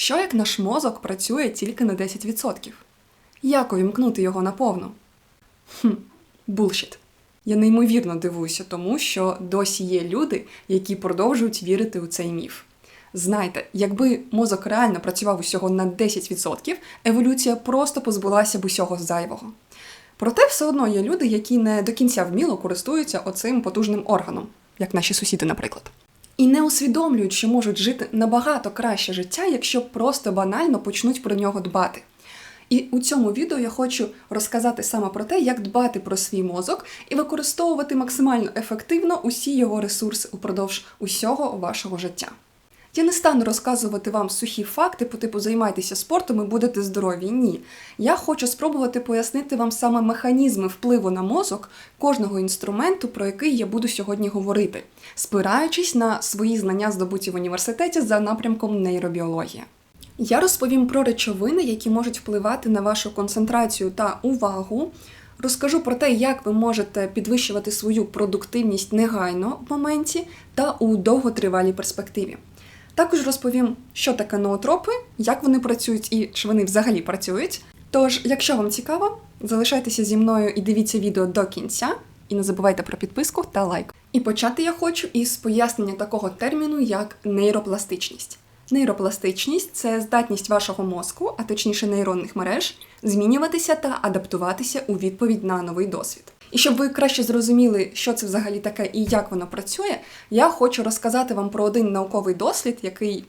Що як наш мозок працює тільки на 10%? Як увімкнути його наповну? Хм, булшіт. Я неймовірно дивуюся тому, що досі є люди, які продовжують вірити у цей міф. Знайте, якби мозок реально працював усього на 10%, еволюція просто позбулася б усього зайвого. Проте все одно є люди, які не до кінця вміло користуються оцим потужним органом, як наші сусіди, наприклад. І не усвідомлюють, що можуть жити набагато краще життя, якщо просто банально почнуть про нього дбати. І у цьому відео я хочу розказати саме про те, як дбати про свій мозок і використовувати максимально ефективно усі його ресурси упродовж усього вашого життя. Я не стану розказувати вам сухі факти по типу займайтеся спортом і будете здорові. Ні. Я хочу спробувати пояснити вам саме механізми впливу на мозок кожного інструменту, про який я буду сьогодні говорити, спираючись на свої знання, здобуті в університеті за напрямком нейробіологія. Я розповім про речовини, які можуть впливати на вашу концентрацію та увагу. Розкажу про те, як ви можете підвищувати свою продуктивність негайно в моменті та у довготривалій перспективі. Також розповім, що таке ноотропи, як вони працюють і чи вони взагалі працюють. Тож, якщо вам цікаво, залишайтеся зі мною і дивіться відео до кінця, і не забувайте про підписку та лайк. І почати я хочу із пояснення такого терміну, як нейропластичність. Нейропластичність це здатність вашого мозку, а точніше нейронних мереж, змінюватися та адаптуватися у відповідь на новий досвід. І щоб ви краще зрозуміли, що це взагалі таке і як воно працює, я хочу розказати вам про один науковий дослід, який,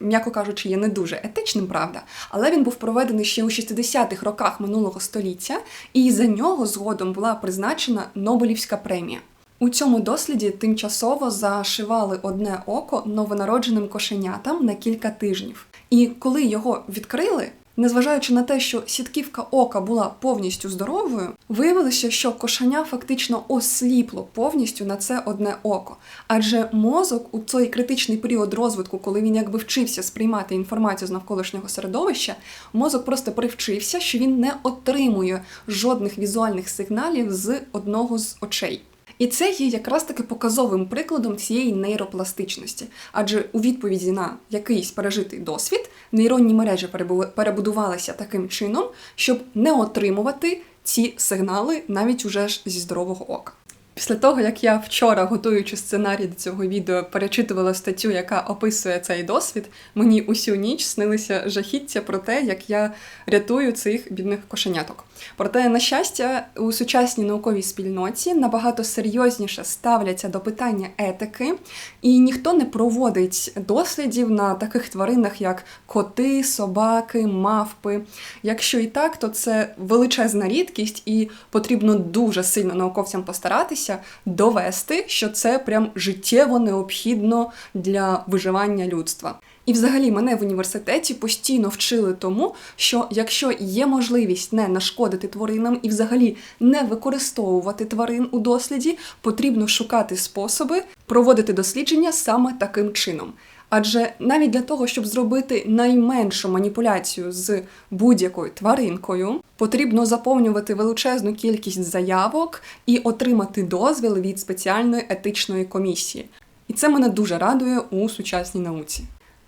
м'яко кажучи, є не дуже етичним, правда, але він був проведений ще у 60-х роках минулого століття, і за нього згодом була призначена Нобелівська премія. У цьому досліді тимчасово зашивали одне око новонародженим кошенятам на кілька тижнів. І коли його відкрили, незважаючи на те, що сітківка ока була повністю здоровою, виявилося, що кошеня фактично осліпло повністю на це одне око. Адже мозок у цей критичний період розвитку, коли він якби вчився сприймати інформацію з навколишнього середовища, мозок просто привчився, що він не отримує жодних візуальних сигналів з одного з очей. І це є якраз таки показовим прикладом цієї нейропластичності. Адже у відповіді на якийсь пережитий досвід нейронні мережі перебудувалися таким чином, щоб не отримувати ці сигнали навіть уже ж зі здорового ока. Після того, як я вчора, готуючи сценарій до цього відео, перечитувала статтю, яка описує цей досвід, мені усю ніч снилися жахіття про те, як я рятую цих бідних кошеняток. Проте, на щастя, у сучасній науковій спільноті набагато серйозніше ставляться до питання етики, і ніхто не проводить дослідів на таких тваринах, як коти, собаки, мавпи. Якщо і так, то це величезна рідкість, і потрібно дуже сильно науковцям постаратися довести, що це прям життєво необхідно для виживання людства. І, взагалі, мене в університеті постійно вчили тому, що якщо є можливість не нашкодити тваринам і взагалі не використовувати тварин у досліді, потрібно шукати способи проводити дослідження саме таким чином. Адже навіть для того, щоб зробити найменшу маніпуляцію з будь-якою тваринкою, потрібно заповнювати величезну кількість заявок і отримати дозвіл від спеціальної етичної комісії. І це мене дуже радує у сучасній науці.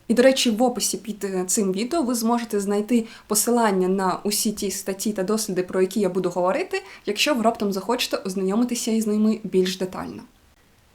І, до речі, в описі під е, цим відео ви зможете знайти посилання на усі ті статті та досліди, про які я буду говорити, якщо ви раптом захочете ознайомитися із ними більш детально.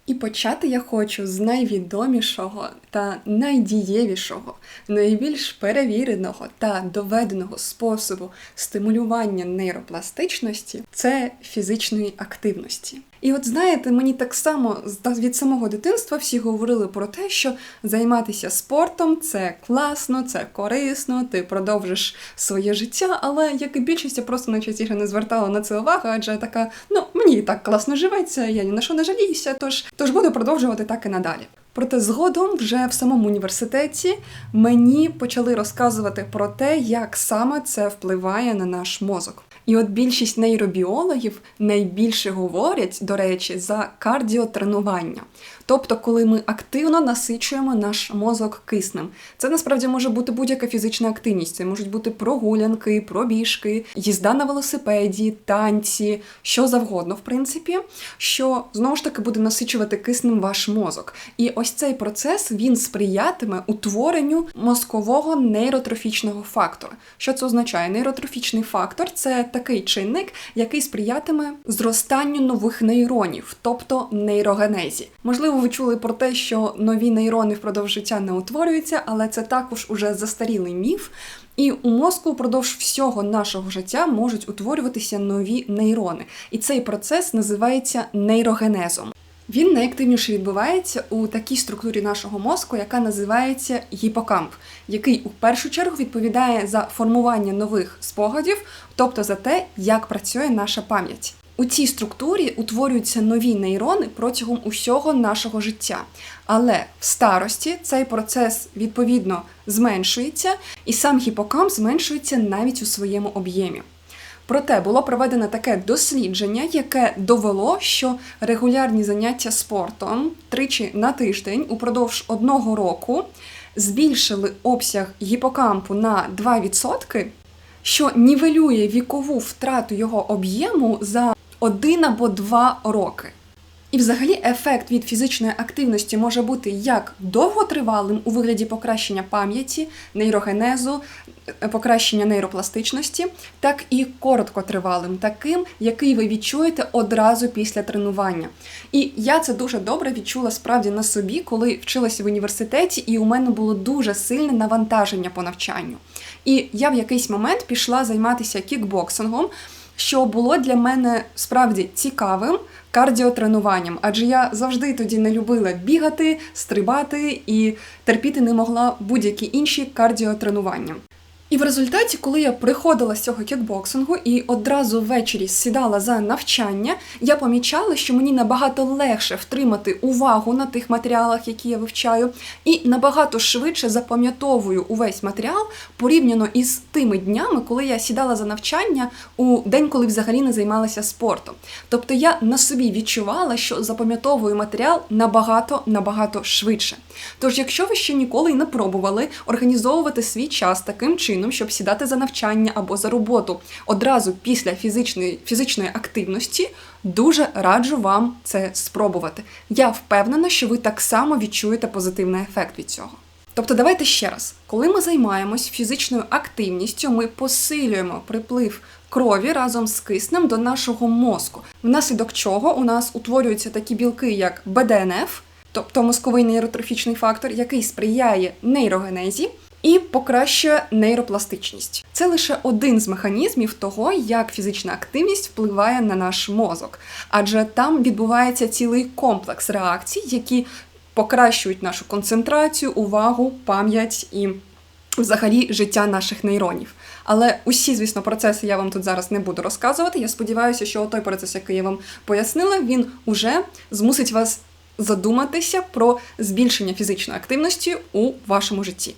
І почати я хочу з найвідомішого та найдієвішого, найбільш перевіреного та доведеного способу стимулювання нейропластичності це фізичної активності. І от знаєте, мені так само від самого дитинства всі говорили про те, що займатися спортом це класно, це корисно, ти продовжиш своє життя, але як і більшість я просто найчастіше не звертала на це увагу, адже така, ну мені так класно живеться, я ні на що не жаліюся, тож, тож буду продовжувати так і надалі. Проте згодом, вже в самому університеті, мені почали розказувати про те, як саме це впливає на наш мозок. І от більшість нейробіологів найбільше говорять, до речі, за кардіотренування. Тобто, коли ми активно насичуємо наш мозок киснем. Це насправді може бути будь-яка фізична активність. Це можуть бути прогулянки, пробіжки, їзда на велосипеді, танці, що завгодно, в принципі, що знову ж таки буде насичувати киснем ваш мозок. І ось цей процес він сприятиме утворенню мозкового нейротрофічного фактора. Що це означає? Нейротрофічний фактор це такий чинник, який сприятиме зростанню нових нейронів, тобто нейрогенезі. Можливо, ви чули про те, що нові нейрони впродовж життя не утворюються, але це також уже застарілий міф. І у мозку впродовж всього нашого життя можуть утворюватися нові нейрони. І цей процес називається нейрогенезом. Він найактивніше відбувається у такій структурі нашого мозку, яка називається гіпокамп, який у першу чергу відповідає за формування нових спогадів, тобто за те, як працює наша пам'ять. У цій структурі утворюються нові нейрони протягом усього нашого життя. Але в старості цей процес відповідно зменшується, і сам гіпокамп зменшується навіть у своєму об'ємі. Проте було проведено таке дослідження, яке довело, що регулярні заняття спортом тричі на тиждень упродовж одного року збільшили обсяг гіпокампу на 2%, що нівелює вікову втрату його об'єму за один або два роки. І, взагалі, ефект від фізичної активності може бути як довготривалим у вигляді покращення пам'яті, нейрогенезу, е, покращення нейропластичності, так і короткотривалим, таким, який ви відчуєте одразу після тренування. І я це дуже добре відчула справді на собі, коли вчилася в університеті, і у мене було дуже сильне навантаження по навчанню. І я в якийсь момент пішла займатися кікбоксингом що було для мене справді цікавим кардіотренуванням, адже я завжди тоді не любила бігати, стрибати і терпіти не могла будь-які інші кардіотренування. І в результаті, коли я приходила з цього кікбоксингу і одразу ввечері сідала за навчання, я помічала, що мені набагато легше втримати увагу на тих матеріалах, які я вивчаю, і набагато швидше запам'ятовую увесь матеріал порівняно із тими днями, коли я сідала за навчання у день, коли взагалі не займалася спортом. Тобто я на собі відчувала, що запам'ятовую матеріал набагато набагато швидше. Тож, якщо ви ще ніколи не пробували організовувати свій час таким чином, щоб сідати за навчання або за роботу одразу після фізичної, фізичної активності, дуже раджу вам це спробувати. Я впевнена, що ви так само відчуєте позитивний ефект від цього. Тобто, давайте ще раз, коли ми займаємось фізичною активністю, ми посилюємо приплив крові разом з киснем до нашого мозку, внаслідок чого у нас утворюються такі білки, як БДНФ тобто мозковий нейротрофічний фактор, який сприяє нейрогенезі і покращує нейропластичність. Це лише один з механізмів того, як фізична активність впливає на наш мозок, адже там відбувається цілий комплекс реакцій, які покращують нашу концентрацію, увагу, пам'ять і. Взагалі життя наших нейронів. Але усі, звісно, процеси я вам тут зараз не буду розказувати. Я сподіваюся, що той процес, який я вам пояснила, він уже змусить вас задуматися про збільшення фізичної активності у вашому житті.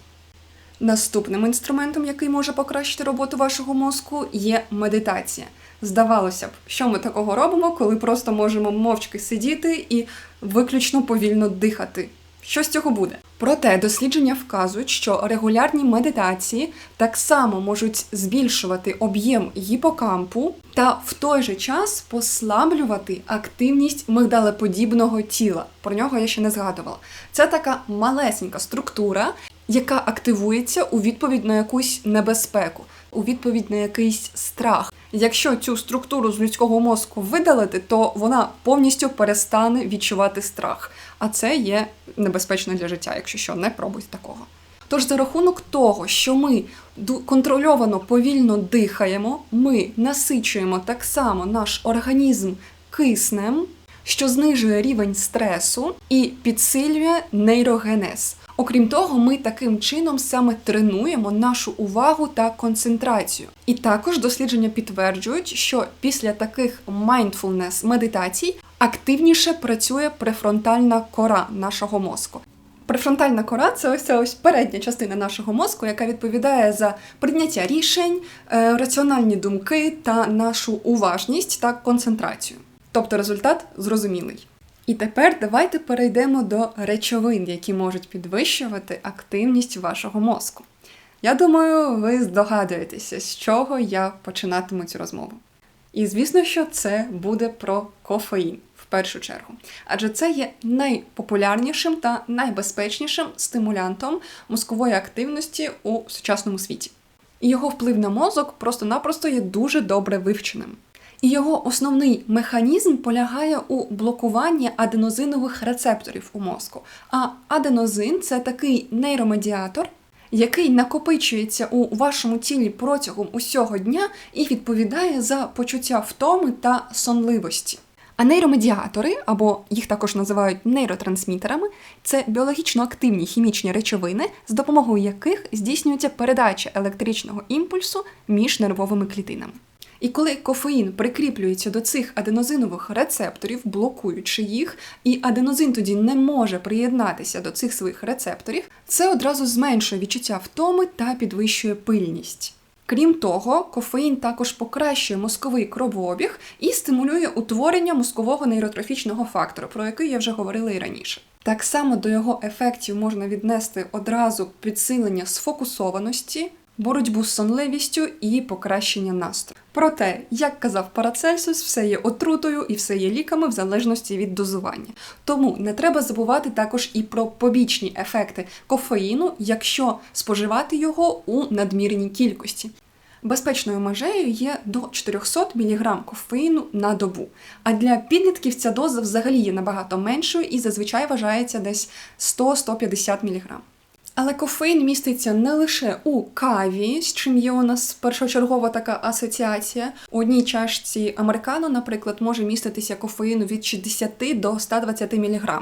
Наступним інструментом, який може покращити роботу вашого мозку, є медитація. Здавалося б, що ми такого робимо, коли просто можемо мовчки сидіти і виключно повільно дихати. Що з цього буде? Проте дослідження вказують, що регулярні медитації так само можуть збільшувати об'єм гіпокампу та в той же час послаблювати активність мигдалеподібного тіла. Про нього я ще не згадувала. Це така малесенька структура, яка активується у відповідь на якусь небезпеку, у відповідь на якийсь страх. Якщо цю структуру з людського мозку видалити, то вона повністю перестане відчувати страх. А це є небезпечно для життя, якщо що, не пробуйте такого. Тож за рахунок того, що ми контрольовано повільно дихаємо, ми насичуємо так само наш організм киснем, що знижує рівень стресу і підсилює нейрогенез. Окрім того, ми таким чином саме тренуємо нашу увагу та концентрацію. І також дослідження підтверджують, що після таких mindfulness медитацій активніше працює префронтальна кора нашого мозку. Префронтальна кора це ось ця ось передня частина нашого мозку, яка відповідає за прийняття рішень, е, раціональні думки та нашу уважність та концентрацію. Тобто результат зрозумілий. І тепер давайте перейдемо до речовин, які можуть підвищувати активність вашого мозку. Я думаю, ви здогадуєтеся, з чого я починатиму цю розмову. І звісно, що це буде про кофеїн в першу чергу. Адже це є найпопулярнішим та найбезпечнішим стимулянтом мозкової активності у сучасному світі. І його вплив на мозок просто-напросто є дуже добре вивченим. Його основний механізм полягає у блокуванні аденозинових рецепторів у мозку. А аденозин це такий нейромедіатор, який накопичується у вашому тілі протягом усього дня і відповідає за почуття втоми та сонливості. А нейромедіатори, або їх також називають нейротрансмітерами, це біологічно активні хімічні речовини, з допомогою яких здійснюється передача електричного імпульсу між нервовими клітинами. І коли кофеїн прикріплюється до цих аденозинових рецепторів, блокуючи їх, і аденозин тоді не може приєднатися до цих своїх рецепторів, це одразу зменшує відчуття втоми та підвищує пильність. Крім того, кофеїн також покращує мозковий кровообіг і стимулює утворення мозкового нейротрофічного фактору, про який я вже говорила і раніше. Так само до його ефектів можна віднести одразу підсилення сфокусованості, боротьбу з сонливістю і покращення настрою. Проте, як казав Парацельсус, все є отрутою і все є ліками в залежності від дозування. Тому не треба забувати також і про побічні ефекти кофеїну, якщо споживати його у надмірній кількості. Безпечною межею є до 400 мг кофеїну на добу. А для підлітків ця доза взагалі є набагато меншою і зазвичай вважається десь 100-150 мг. Але кофеїн міститься не лише у каві, з чим є у нас першочергова така асоціація. У одній чашці американо, наприклад, може міститися кофеїну від 60 до 120 мг.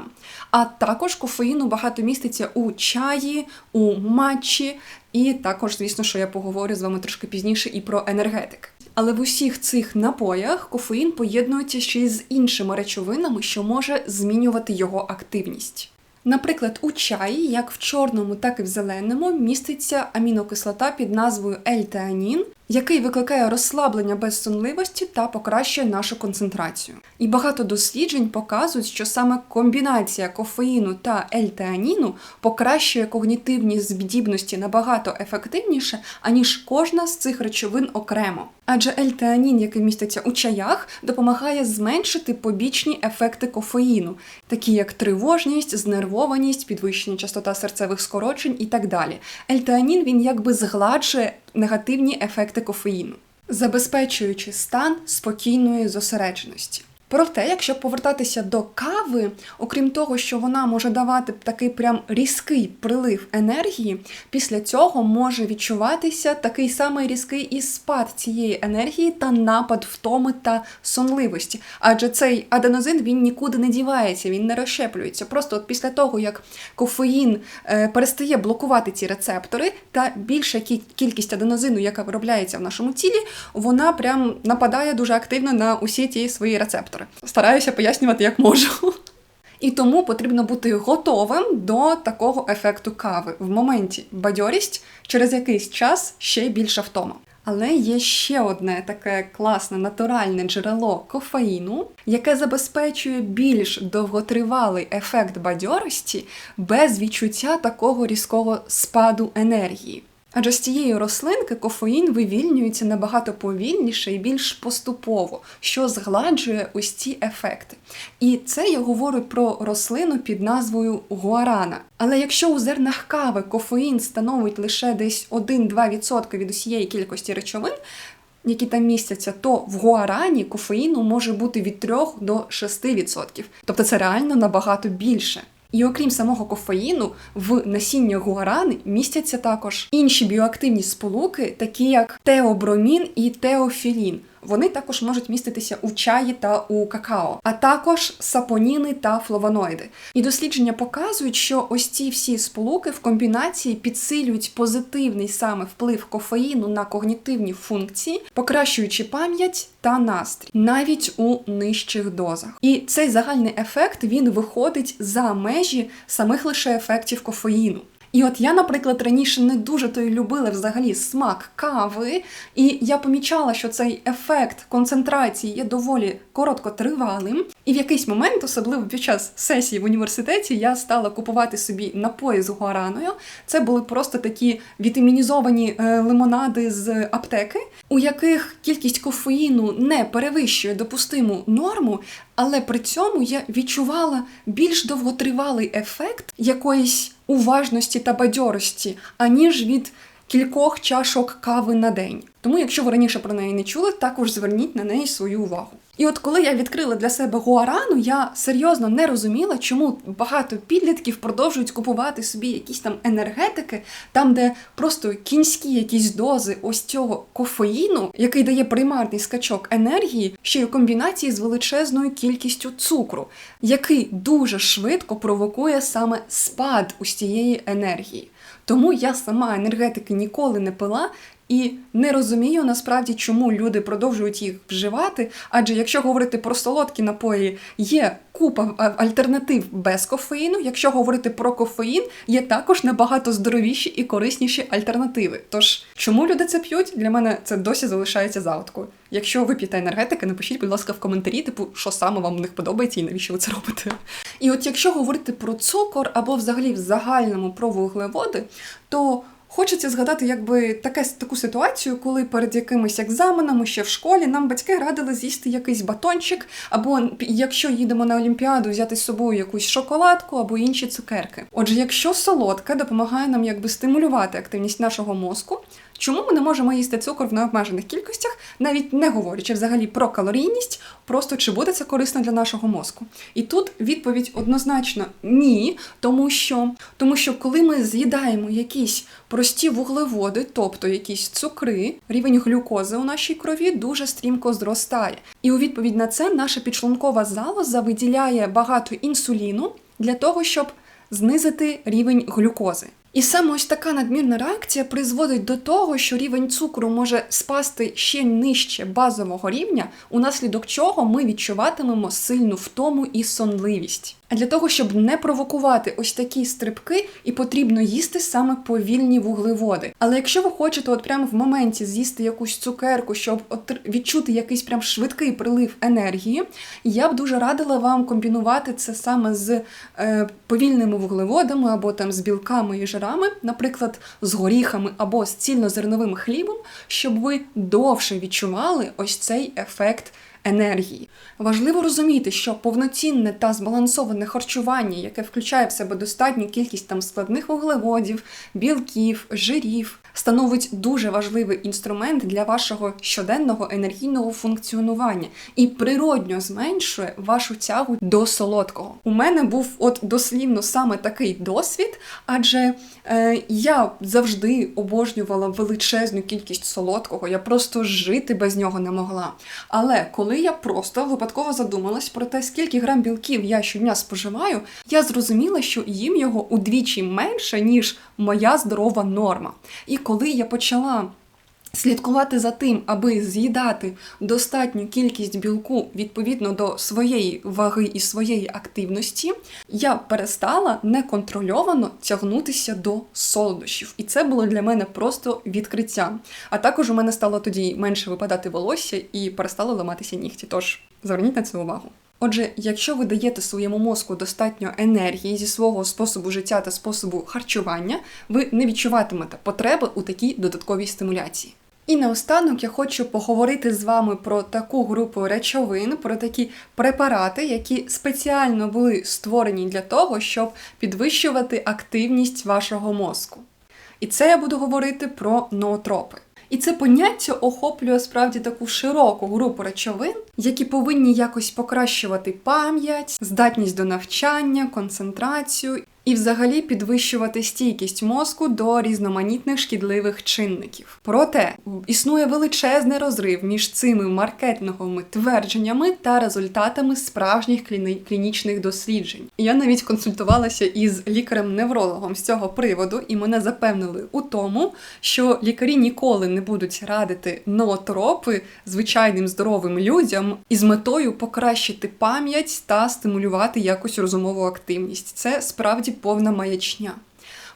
А також кофеїну багато міститься у чаї, у матчі, і також, звісно, що я поговорю з вами трошки пізніше і про енергетик. Але в усіх цих напоях кофеїн поєднується ще й з іншими речовинами, що може змінювати його активність. Наприклад, у чаї, як в чорному, так і в зеленому, міститься амінокислота під назвою L-теанін, який викликає розслаблення без сонливості та покращує нашу концентрацію. І багато досліджень показують, що саме комбінація кофеїну та L-теаніну покращує когнітивні здібності набагато ефективніше, аніж кожна з цих речовин окремо. Адже L-теанін, який міститься у чаях, допомагає зменшити побічні ефекти кофеїну, такі як тривожність, знервованість, підвищення частота серцевих скорочень і так далі. L-теанін він якби згладжує негативні ефекти кофеїну, забезпечуючи стан спокійної зосередженості. Проте, якщо повертатися до кави, окрім того, що вона може давати такий прям різкий прилив енергії, після цього може відчуватися такий самий різкий і спад цієї енергії та напад втоми та сонливості. Адже цей аденозин він нікуди не дівається, він не розщеплюється. Просто от після того, як кофеїн е, перестає блокувати ці рецептори, та більша кількість аденозину, яка виробляється в нашому тілі, вона прям нападає дуже активно на усі ті свої рецептори. Стараюся пояснювати, як можу. І тому потрібно бути готовим до такого ефекту кави. В моменті бадьорість через якийсь час ще більша втома. Але є ще одне таке класне натуральне джерело кофеїну, яке забезпечує більш довготривалий ефект бадьорості без відчуття такого різкого спаду енергії. Адже з цієї рослинки кофеїн вивільнюється набагато повільніше і більш поступово, що згладжує ось ці ефекти. І це я говорю про рослину під назвою гуарана. Але якщо у зернах кави кофеїн становить лише десь 1-2% від усієї кількості речовин, які там містяться, то в гуарані кофеїну може бути від 3 до 6%. Тобто це реально набагато більше. І окрім самого кофеїну, в насіння гуарани містяться також інші біоактивні сполуки, такі як теобромін і теофілін вони також можуть міститися у чаї та у какао, а також сапоніни та флавоноїди. І дослідження показують, що ось ці всі сполуки в комбінації підсилюють позитивний саме вплив кофеїну на когнітивні функції, покращуючи пам'ять та настрій, навіть у нижчих дозах. І цей загальний ефект він виходить за межі самих лише ефектів кофеїну. І от я, наприклад, раніше не дуже то й любила взагалі смак кави, і я помічала, що цей ефект концентрації є доволі короткотривалим. І в якийсь момент, особливо під час сесії в університеті, я стала купувати собі напої з гуараною. Це були просто такі вітамінізовані е, лимонади з аптеки, у яких кількість кофеїну не перевищує допустиму норму, але при цьому я відчувала більш довготривалий ефект якоїсь уважності та бадьорості, аніж від кількох чашок кави на день. Тому, якщо ви раніше про неї не чули, також зверніть на неї свою увагу. І от коли я відкрила для себе гуарану, я серйозно не розуміла, чому багато підлітків продовжують купувати собі якісь там енергетики, там, де просто кінські якісь дози ось цього кофеїну, який дає примарний скачок енергії, ще й у комбінації з величезною кількістю цукру, який дуже швидко провокує саме спад усієї енергії. Тому я сама енергетики ніколи не пила. І не розумію насправді, чому люди продовжують їх вживати. Адже якщо говорити про солодкі напої, є купа альтернатив без кофеїну. Якщо говорити про кофеїн, є також набагато здоровіші і корисніші альтернативи. Тож, чому люди це п'ють? Для мене це досі залишається загадкою. Якщо ви п'єте енергетики, напишіть, будь ласка, в коментарі, типу, що саме вам в них подобається і навіщо ви це робите. І от якщо говорити про цукор або взагалі в загальному про вуглеводи, то Хочеться згадати, якби таке таку ситуацію, коли перед якимись екзаменами ще в школі нам батьки радили з'їсти якийсь батончик, або якщо їдемо на олімпіаду, взяти з собою якусь шоколадку або інші цукерки. Отже, якщо солодке допомагає нам якби стимулювати активність нашого мозку, Чому ми не можемо їсти цукор в необмежених кількостях, навіть не говорячи взагалі про калорійність, просто чи буде це корисно для нашого мозку? І тут відповідь однозначно ні, тому що тому що коли ми з'їдаємо якісь прості вуглеводи, тобто якісь цукри, рівень глюкози у нашій крові дуже стрімко зростає. І у відповідь на це наша підшлункова залоза виділяє багато інсуліну для того, щоб знизити рівень глюкози. І саме ось така надмірна реакція призводить до того, що рівень цукру може спасти ще нижче базового рівня, унаслідок чого ми відчуватимемо сильну втому і сонливість. Для того, щоб не провокувати ось такі стрибки, і потрібно їсти саме повільні вуглеводи. Але якщо ви хочете, от прямо в моменті з'їсти якусь цукерку, щоб відчути якийсь прям швидкий прилив енергії, я б дуже радила вам комбінувати це саме з е, повільними вуглеводами або там з білками і жирами, наприклад, з горіхами або з цільнозерновим хлібом, щоб ви довше відчували ось цей ефект енергії. Важливо розуміти, що повноцінне та збалансоване харчування, яке включає в себе достатню кількість там складних вуглеводів, білків, жирів, становить дуже важливий інструмент для вашого щоденного енергійного функціонування і природньо зменшує вашу тягу до солодкого. У мене був от дослівно саме такий досвід, адже е, я завжди обожнювала величезну кількість солодкого, я просто жити без нього не могла. Але коли я просто випадково задумалась про те, скільки грам білків я щодня споживаю, я зрозуміла, що їм його удвічі менше, ніж моя здорова норма. І коли я почала слідкувати за тим, аби з'їдати достатню кількість білку відповідно до своєї ваги і своєї активності, я перестала неконтрольовано тягнутися до солодощів. І це було для мене просто відкриття. А також у мене стало тоді менше випадати волосся і перестало ламатися нігті. Тож зверніть на це увагу. Отже, якщо ви даєте своєму мозку достатньо енергії зі свого способу життя та способу харчування, ви не відчуватимете потреби у такій додатковій стимуляції. І наостанок я хочу поговорити з вами про таку групу речовин, про такі препарати, які спеціально були створені для того, щоб підвищувати активність вашого мозку. І це я буду говорити про ноотропи. І це поняття охоплює справді таку широку групу речовин, які повинні якось покращувати пам'ять, здатність до навчання, концентрацію і взагалі підвищувати стійкість мозку до різноманітних шкідливих чинників. Проте існує величезний розрив між цими маркетинговими твердженнями та результатами справжніх кліні... клінічних досліджень. Я навіть консультувалася із лікарем-неврологом з цього приводу, і мене запевнили у тому, що лікарі ніколи не будуть радити ноотропи звичайним здоровим людям із метою покращити пам'ять та стимулювати якусь розумову активність. Це справді повна маячня.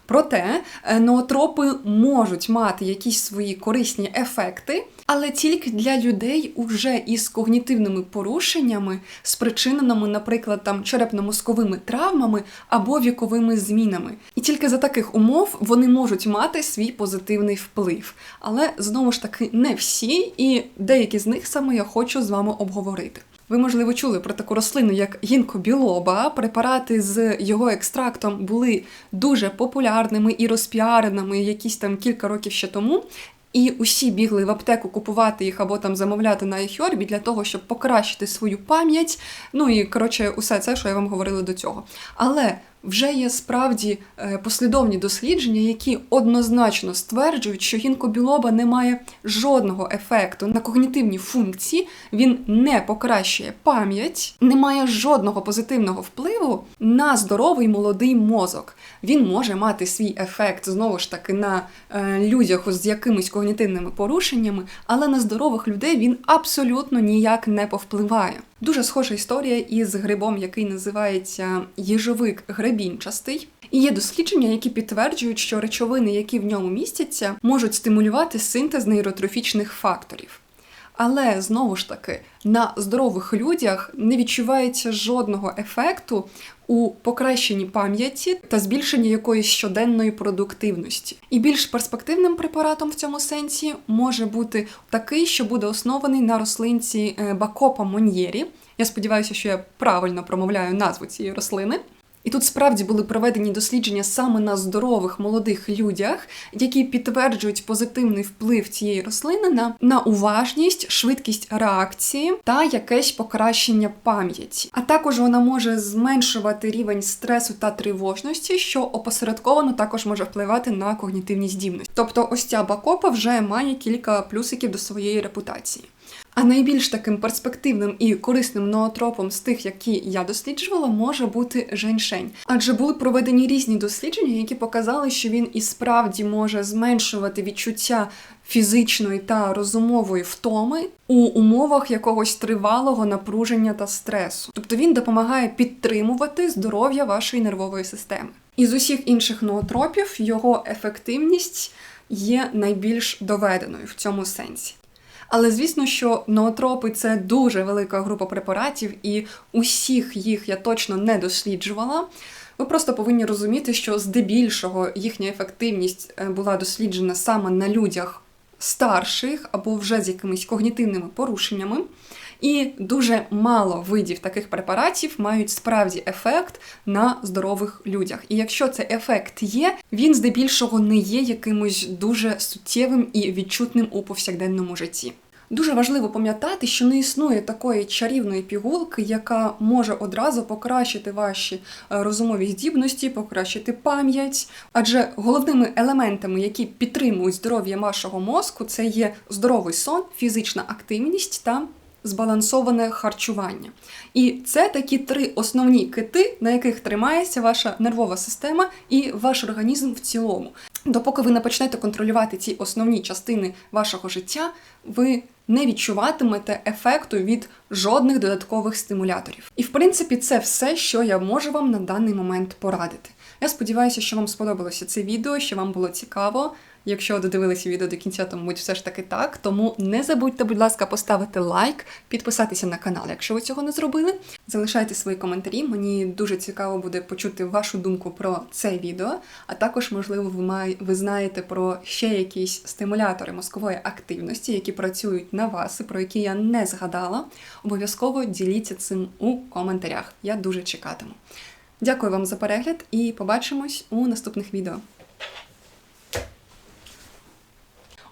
Проте е, ноотропи можуть мати якісь свої корисні ефекти, але тільки для людей уже із когнітивними порушеннями, спричиненими, наприклад, там черепно-мозковими травмами або віковими змінами. І тільки за таких умов вони можуть мати свій позитивний вплив. Але знову ж таки не всі, і деякі з них саме я хочу з вами обговорити. Ви, можливо, чули про таку рослину, як гінкобілоба. Препарати з його екстрактом були дуже популярними і розпіареними якісь там кілька років ще тому. І усі бігли в аптеку купувати їх або там замовляти на iHerb для того, щоб покращити свою пам'ять. Ну і коротше, усе це, що я вам говорила до цього. Але вже є справді е, послідовні дослідження, які однозначно стверджують, що гінкобілоба не має жодного ефекту на когнітивні функції, він не покращує пам'ять, не має жодного позитивного впливу на здоровий молодий мозок. Він може мати свій ефект знову ж таки на е, людях з якимись когнітивними порушеннями, але на здорових людей він абсолютно ніяк не повпливає. Дуже схожа історія із грибом, який називається їжовик гребінчастий. І є дослідження, які підтверджують, що речовини, які в ньому містяться, можуть стимулювати синтез нейротрофічних факторів. Але знову ж таки на здорових людях не відчувається жодного ефекту у покращенні пам'яті та збільшенні якоїсь щоденної продуктивності. І більш перспективним препаратом в цьому сенсі може бути такий, що буде оснований на рослинці е, Бакопа Мон'єрі. Я сподіваюся, що я правильно промовляю назву цієї рослини. І тут справді були проведені дослідження саме на здорових молодих людях, які підтверджують позитивний вплив цієї рослини на, на уважність, швидкість реакції та якесь покращення пам'яті. А також вона може зменшувати рівень стресу та тривожності, що опосередковано також може впливати на когнітивні здібності. Тобто, ось ця бакопа вже має кілька плюсиків до своєї репутації. А найбільш таким перспективним і корисним ноотропом з тих, які я досліджувала, може бути женьшень. Адже були проведені різні дослідження, які показали, що він і справді може зменшувати відчуття фізичної та розумової втоми у умовах якогось тривалого напруження та стресу. Тобто він допомагає підтримувати здоров'я вашої нервової системи. Із усіх інших ноотропів його ефективність є найбільш доведеною в цьому сенсі. Але звісно, що ноотропи це дуже велика група препаратів, і усіх їх я точно не досліджувала. Ви просто повинні розуміти, що здебільшого їхня ефективність е, була досліджена саме на людях старших або вже з якимись когнітивними порушеннями. І дуже мало видів таких препаратів мають справді ефект на здорових людях. І якщо цей ефект є, він здебільшого не є якимось дуже суттєвим і відчутним у повсякденному житті. Дуже важливо пам'ятати, що не існує такої чарівної пігулки, яка може одразу покращити ваші е, розумові здібності, покращити пам'ять. Адже головними елементами, які підтримують здоров'я вашого мозку, це є здоровий сон, фізична активність та збалансоване харчування. І це такі три основні кити, на яких тримається ваша нервова система і ваш організм в цілому. Допоки ви не почнете контролювати ці основні частини вашого життя, ви не відчуватимете ефекту від жодних додаткових стимуляторів. І в принципі, це все, що я можу вам на даний момент порадити. Я сподіваюся, що вам сподобалося це відео, що вам було цікаво. Якщо додивилися відео до кінця, то мабуть все ж таки так. Тому не забудьте, будь ласка, поставити лайк, підписатися на канал, якщо ви цього не зробили. Залишайте свої коментарі. Мені дуже цікаво буде почути вашу думку про це відео. А також, можливо, ви має, ви знаєте про ще якісь стимулятори мозкової активності, які працюють на вас, і про які я не згадала. Обов'язково діліться цим у коментарях. Я дуже чекатиму. Дякую вам за перегляд і побачимось у наступних відео.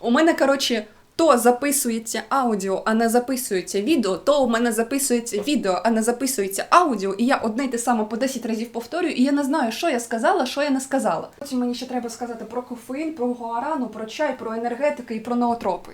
У мене, коротше, то записується аудіо, а не записується відео, то у мене записується відео, а не записується аудіо, і я одне й те саме по 10 разів повторюю, і я не знаю, що я сказала, що я не сказала. Потім мені ще треба сказати про кофеїн, про гуарану, про чай, про енергетики і про ноотропи.